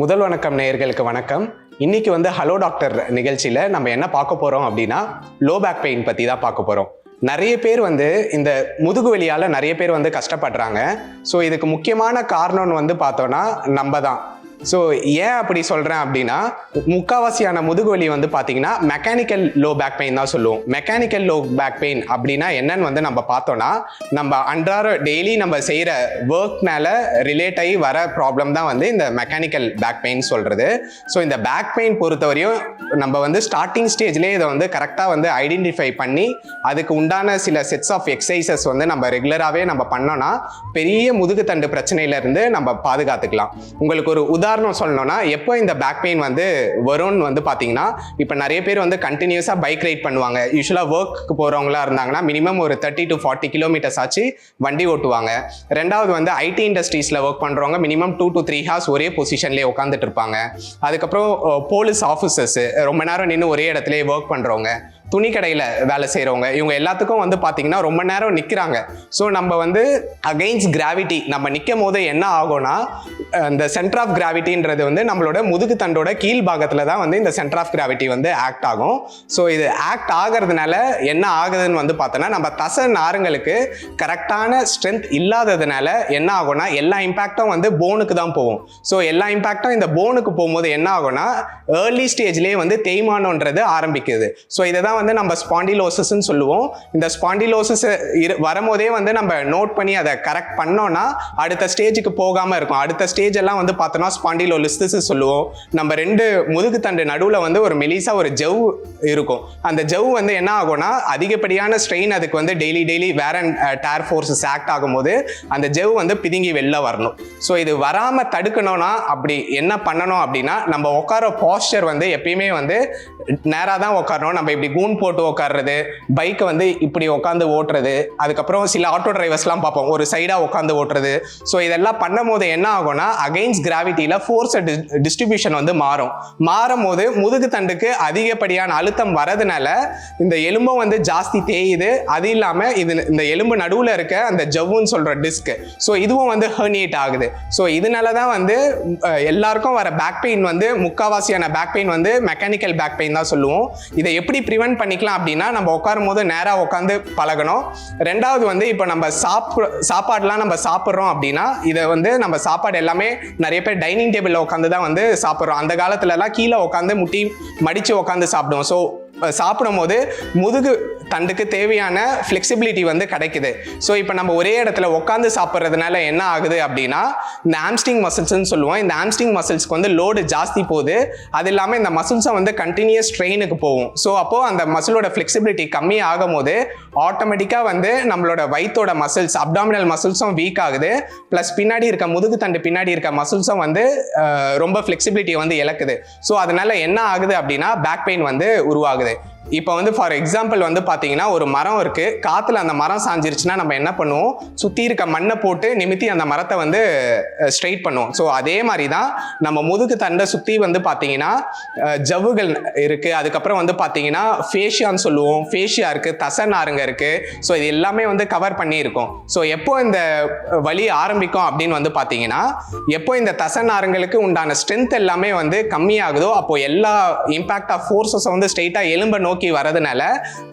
முதல் வணக்கம் நேயர்களுக்கு வணக்கம். இன்னைக்கு வந்து ஹலோ டாக்டர் நிகழ்ச்சியில் நம்ம என்ன பார்க்க போகிறோம் அப்படின்னா லோ பேக் பெயின் பற்றி தான் பார்க்க போகிறோம் நிறைய பேர் வந்து இந்த முதுகு வலியால் நிறைய பேர் வந்து கஷ்டப்படுறாங்க. ஸோ இதுக்கு முக்கியமான காரணம்னு வந்து பார்த்தோன்னா நம்ம தான். ஸோ ஏன் அப்படி சொல்கிறேன் அப்படின்னா முக்காவாசியான முதுகு வலி வந்து பார்த்தீங்கன்னா மெக்கானிக்கல் லோ பேக் பெயின் தான் சொல்லுவோம். மெக்கானிக்கல் லோ பேக் பெயின் அப்படின்னா என்னன்னு வந்து நம்ம பார்த்தோன்னா நம்ம அன்றாட டெய்லி நம்ம செய்கிற ஒர்க்னால ரிலேட் ஆகி வர ப்ராப்ளம் தான் வந்து இந்த மெக்கானிக்கல் பேக் பெயின் சொல்கிறது ஸோ இந்த பேக் பெயின் பொறுத்தவரையும் நம்ம வந்து ஸ்டார்டிங் ஸ்டேஜ்லேயே இதை வந்து கரெக்டாக வந்து ஐடென்டிஃபை பண்ணி அதுக்கு உண்டான சில செட்ஸ் ஆஃப் எக்ஸசைசஸ் வந்து நம்ம ரெகுலராகவே நம்ம பண்ணோன்னா பெரிய முதுகுத்தண்டு பிரச்சனையிலேருந்து நம்ம பாதுகாத்துக்கலாம். உங்களுக்கு ஒரு உதாரணம் சொல்லணும்னா எப்போ இந்த பேக் பெயின் வந்து வரும்னு வந்து பார்த்தீங்கன்னா இப்போ நிறைய பேர் வந்து கண்டினியூஸாக பைக் ரைட் பண்ணுவாங்க. யூஸ்வலாக ஒர்க்கு போகிறவங்களா இருந்தாங்கன்னா மினிமம் ஒரு தேர்ட்டி டு ஃபார்ட்டி கிலோமீட்டர்ஸ் ஆச்சு வண்டி ஓட்டுவாங்க. ரெண்டாவது வந்து ஐடி இண்டஸ்ட்ரீஸில் ஒர்க் பண்ணுறவங்க minimum two to three hours ஒரே பொசிஷன்லேயே உட்காந்துட்டு இருப்பாங்க. அதுக்கப்புறம் போலீஸ் ஆஃபீஸர்ஸு ரொம்ப நேரம் நின்று ஒரே இடத்துலயே ஒர்க் பண்ணுறவங்க துணி கடையில் வேலை செய்கிறவங்க இவங்க எல்லாத்துக்கும் வந்து பார்த்தீங்கன்னா ரொம்ப நேரம் நிற்கிறாங்க ஸோ நம்ம வந்து அகெயின்ஸ்ட் கிராவிட்டி நம்ம நிற்கும் போது என்ன ஆகும்னா இந்த சென்டர் ஆஃப் கிராவிட்டின்றது வந்து நம்மளோட முதுகு தண்டோட கீழ் பாகத்தில் தான் வந்து இந்த சென்டர் ஆஃப் கிராவிட்டி வந்து ஆக்ட் ஆகும். ஸோ இது ஆக்ட் ஆகிறதுனால என்ன ஆகுதுன்னு வந்து பார்த்தோன்னா நம்ம தசை நாருங்களுக்கு கரெக்டான ஸ்ட்ரென்த் இல்லாததுனால என்ன ஆகும்னா எல்லா இம்பேக்டும் வந்து போனுக்கு தான் போகும். ஸோ எல்லா இம்பேக்டும் இந்த போனுக்கு போகும்போது என்ன ஆகும்னா ஏர்லி ஸ்டேஜ்லேயே வந்து தேய்மானம்ன்றது ஆரம்பிக்குது. ஸோ இதை தான் வந்து நம்ம ஸ்பாண்டிலோசஸ்ன்னு சொல்லுவோம். இந்த ஸ்பாண்டிலோசஸ் இரு வரும்போதே வந்து நம்ம நோட் பண்ணி அதை கரெக்ட் பண்ணோம்னா அடுத்த ஸ்டேஜுக்கு போகாமல் இருக்கும். அடுத்த ஸ்டேஜ் எல்லாம் வந்து பார்த்தோன்னா ஸ்பாண்டிலோலிஸ்டிஸ் சொல்லுவோம். நம்ம ரெண்டு முதுகுத்தண்டு நடுவில் வந்து ஒரு மெலிசா ஒரு ஜவ் இருக்கும். அந்த ஜவ் வந்து என்ன ஆகும்னா அதிகப்படியான ஸ்ட்ரெயின் அதுக்கு வந்து டெய்லி டெய்லி வேற டேர் ஃபோர்ஸஸ் ஆக்ட் ஆகும்போது அந்த ஜவ் வந்து பிதுங்கி வெளில வரணும். ஸோ இது வராமல் தடுக்கணும்னா அப்படி என்ன பண்ணணும் அப்படின்னா நம்ம உட்கார பாஸ்டர் வந்து எப்பயுமே வந்து நேராக தான் உட்காரணும். நம்ம இப்படி கூன் போட்டு உட்கார்றது பைக்கை வந்து இப்படி உட்காந்து ஓட்டுறது அதுக்கப்புறம் சில ஆட்டோ டிரைவர்ஸ்லாம் பார்ப்போம். ஒரு சைடாக உட்காந்து ஓட்டுறது. ஸோ இதெல்லாம் பண்ணும் போது என்ன ஆகும்னா அகெயின்ஸ்ட் கிராவிட்டியில் ஃபோர்ஸ் டிஸ்ட்ரிபியூஷன் வந்து மாறும். மாறும் போது முதுகு தண்டுக்கு அதிகப்படியான அழுத்தம் வரதுனால இந்த எலும்பும் வந்து ஜாஸ்தி தேயுது. அது இல்லாமல் இது இந்த எலும்பு நடுவில் இருக்க அந்த ஜவ்வுன்னு சொல்கிற டிஸ்க் ஸோ இதுவும் வந்து ஹர்னியேட் ஆகுது. ஸோ இதனால தான் வந்து எல்லாருக்கும் வர பேக் பெயின் வந்து முக்காவாசியான பேக் பெயின் வந்து மெக்கானிக்கல் பேக் பெயின் தான் சொல்லுவோம். இதை எப்படி ப்ரிவென்ட் பண்ணிக்கலாம் அப்படின்னா நம்ம உட்காரும் போது நேராக உட்காந்து பழகணும். ரெண்டாவது வந்து இப்போ நம்ம சாப்பிட சாப்பாடுலாம் நம்ம சாப்பிட்றோம் அப்படின்னா இதை வந்து நம்ம சாப்பாடு எல்லாமே நிறைய பேர் டைனிங் டேபிளில் உட்காந்து தான் வந்து சாப்பிட்றோம். அந்த காலத்துலலாம் கீழே உட்காந்து முட்டி மடித்து உட்காந்து சாப்பிடுவோம். ஸோ சாப்பிடும் போது முதுகு தண்டுக்கு தேவையான ஃப்ளெக்சிபிலிட்டி வந்து கிடைக்குது. ஸோ இப்போ நம்ம ஒரே இடத்துல உட்காந்து சாப்பிட்றதுனால என்ன ஆகுது அப்படின்னா இந்த ஆம்ஸ்டிங் மசில்ஸ்ன்னு சொல்லுவோம். இந்த ஆம்ஸ்டிங் மசில்ஸ்க்கு வந்து லோடு ஜாஸ்தி போகுது. அது இல்லாமல் இந்த மசில்ஸை வந்து கண்டினியூஸ் ட்ரெயினுக்கு போகும். ஸோ அப்போது அந்த மசிலோட ஃப்ளெக்சிபிலிட்டி கம்மி ஆகும் போது ஆட்டோமேட்டிக்காக வந்து நம்மளோட வயிற்றோட மசில்ஸ் அப்டாமினல் மசில்ஸும் வீக் ஆகுது. ப்ளஸ் பின்னாடி இருக்க முதுகு தண்டு பின்னாடி இருக்க மசில்ஸும் வந்து ரொம்ப ஃப்ளெக்சிபிலிட்டியை வந்து இழக்குது. ஸோ அதனால என்ன ஆகுது அப்படின்னா பேக் பெயின் வந்து உருவாகுது. இப்போ வந்து ஃபார் எக்ஸாம்பிள் வந்து பார்த்தீங்கன்னா ஒரு மரம் இருக்கு. காற்றுல அந்த மரம் சாஞ்சிருச்சுன்னா நம்ம என்ன பண்ணுவோம்? சுற்றி இருக்க மண்ணை போட்டு நிமித்தி அந்த மரத்தை வந்து ஸ்ட்ரெயிட் பண்ணுவோம். ஸோ அதே மாதிரி தான் நம்ம முதுகு தண்டை சுற்றி வந்து பார்த்தீங்கன்னா ஜவ்வுகள் இருக்குது அதுக்கப்புறம் வந்து பார்த்தீங்கன்னா ஃபேஷியான்னு சொல்லுவோம். ஃபேஷியா இருக்குது தசை நாருங்க இருக்குது ஸோ இது எல்லாமே வந்து கவர் பண்ணியிருக்கோம். ஸோ எப்போ இந்த வலி ஆரம்பிக்கும் அப்படின்னு வந்து பார்த்தீங்கன்னா எப்போ இந்த தசை நாருங்களுக்கு உண்டான ஸ்ட்ரென்த் எல்லாமே வந்து கம்மியாகுதோ அப்போ எல்லா இம்பாக்ட் ஆஃப் ஃபோர்ஸஸ் வந்து ஸ்ட்ரெயிட்டாக எலும்பை நோக்கி வரதுனால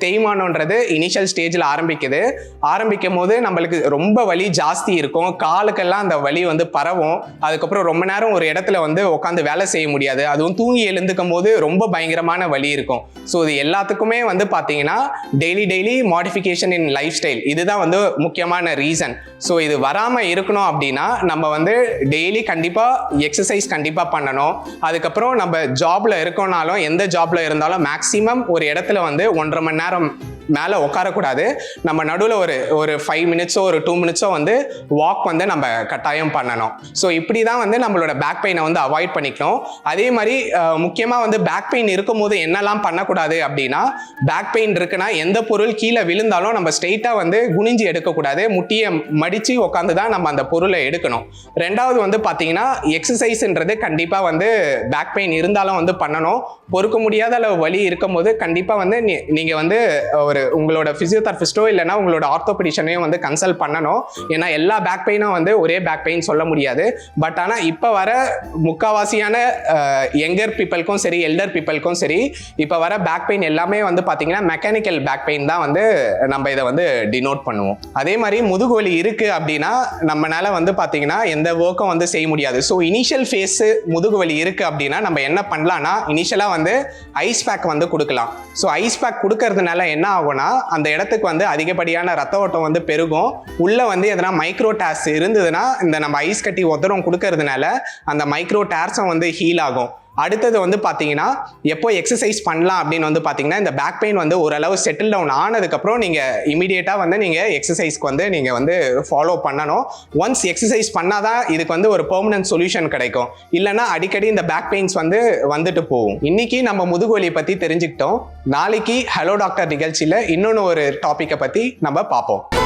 தேய்மானம்ன்றது இனிஷியல் ஸ்டேஜில் ஆரம்பிக்குது. ஆரம்பிக்கும் போது நம்மளுக்கு ரொம்ப வலி ஜாஸ்தி இருக்கும். காலுக்கெல்லாம் அந்த வலி வந்து பரவும். அதுக்கப்புறம் ரொம்ப நேரம் ஒரு இடத்துல வந்து உட்காந்து வேலை செய்ய முடியாது. அதுவும் தூங்கி எழுந்துக்கும் போது ரொம்ப பயங்கரமான வலி இருக்கும். ஸோ இது எல்லாத்துக்குமே வந்து பார்த்தீங்கன்னா daily daily modification in lifestyle இதுதான் வந்து முக்கியமான ரீசன் ஸோ இது வராமல் இருக்கணும் அப்படின்னா நம்ம வந்து டெய்லி கண்டிப்பாக எக்ஸசைஸ் கண்டிப்பாக பண்ணணும். அதுக்கப்புறம் நம்ம ஜாப்ல இருக்கோம்னாலும் எந்த ஜாப்ல இருந்தாலும் மேக்ஸிமம் ஒரு இடத்துல வந்து ஒன்றரை மணி நேரம் மேலே உட்காரக்கூடாது நம்ம நடுவில் ஒரு ஒரு ஃபைவ் மினிட்ஸோ ஒரு டூ மினிட்ஸோ வந்து வாக் வந்து நம்ம கட்டாயம் பண்ணணும். ஸோ இப்படி தான் வந்து நம்மளோட பேக் பெயினை வந்து அவாய்ட் பண்ணிக்கணும். அதே மாதிரி முக்கியமாக வந்து பேக் பெயின் இருக்கும்போது என்னெல்லாம் பண்ணக்கூடாது அப்படின்னா பேக் பெயின் இருக்குன்னா எந்த பொருள் கீழே விழுந்தாலும் நம்ம ஸ்ட்ரெயிட்டாக வந்து குனிஞ்சு எடுக்கக்கூடாது. முட்டியை மடித்து உட்காந்து தான் நம்ம அந்த பொருளை எடுக்கணும். ரெண்டாவது வந்து பார்த்தீங்கன்னா எக்ஸசைஸ்ன்றது கண்டிப்பாக வந்து பேக் பெயின் இருந்தாலும் வந்து பண்ணணும். பொறுக்க முடியாத அளவு வலி இருக்கும்போது கண்டிப்பாக வந்து நீ- வந்து ஒரு ஒரு உங்களோட ஃபிசியோதெரபிஸ்டோ இல்லைன்னா உங்களோட ஆர்த்தோபெடிஷனையும் வந்து கன்சல்ட் பண்ணணும். ஏன்னா எல்லா பேக் பெயினும் வந்து ஒரே பேக் பெயின் சொல்ல முடியாது. பட் ஆனால் இப்போ வர முக்காவாசியான யங்கர் பீப்புளுக்கும் சரி எல்டர் பீப்புளுக்கும் சரி இப்போ வர பேக் பெயின் எல்லாமே வந்து பார்த்தீங்கன்னா மெக்கானிக்கல் பேக் பெயின் தான் வந்து நம்ம இதை வந்து டினோட் பண்ணுவோம். அதே மாதிரி முதுகு வலி அப்படின்னா நம்மனால வந்து பார்த்தீங்கன்னா எந்த ஒர்க்கும் வந்து செய்ய முடியாது. ஸோ இனிஷியல் ஃபேஸு முதுகு வலி அப்படின்னா நம்ம என்ன பண்ணலாம்னா இனிஷியலாக வந்து ஐஸ் பேக் வந்து கொடுக்கலாம். ஸோ ஐஸ் பேக் கொடுக்கறதுனால என்ன ஆகும்? ஆகும்னா அந்த இடத்துக்கு வந்து அதிகப்படியான ரத்த ஓட்டம் வந்து பெருகும். உள்ள வந்து எதனா மைக்ரோ டேர்ஸ் இருந்ததுன்னா இந்த நம்ம ஐஸ் கட்டி உதரம் கொடுக்கறதுனால அந்த மைக்ரோ டேர்ஸும் வந்து ஹீல் ஆகும். அடுத்தது வந்து பார்த்தீங்கன்னா எப்போ எக்ஸசைஸ் பண்ணலாம் அப்படின்னு வந்து பார்த்தீங்கன்னா இந்த பேக் பெயின் வந்து ஓரளவு செட்டில் டவுன் ஆனதுக்கப்புறம் நீங்கள் இமீடியட்டாக வந்து நீங்கள் எக்ஸசைஸ்க்கு வந்து நீங்கள் வந்து ஃபாலோ பண்ணணும். ஒன்ஸ் எக்ஸசைஸ் பண்ணால் தான் இதுக்கு வந்து ஒரு பெர்மனன்ட் சொல்யூஷன் கிடைக்கும். இல்லைன்னா அடிக்கடி இந்த பேக் பெயின்ஸ் வந்து வந்துட்டு போகும். இன்னைக்கு நம்ம முதுகுவலியை பற்றி தெரிஞ்சுக்கிட்டோம். நாளைக்கு ஹலோ டாக்டர் நிகழ்ச்சியில் இன்னொன்று ஒரு டாப்பிக்கை பற்றி நம்ம பார்ப்போம்.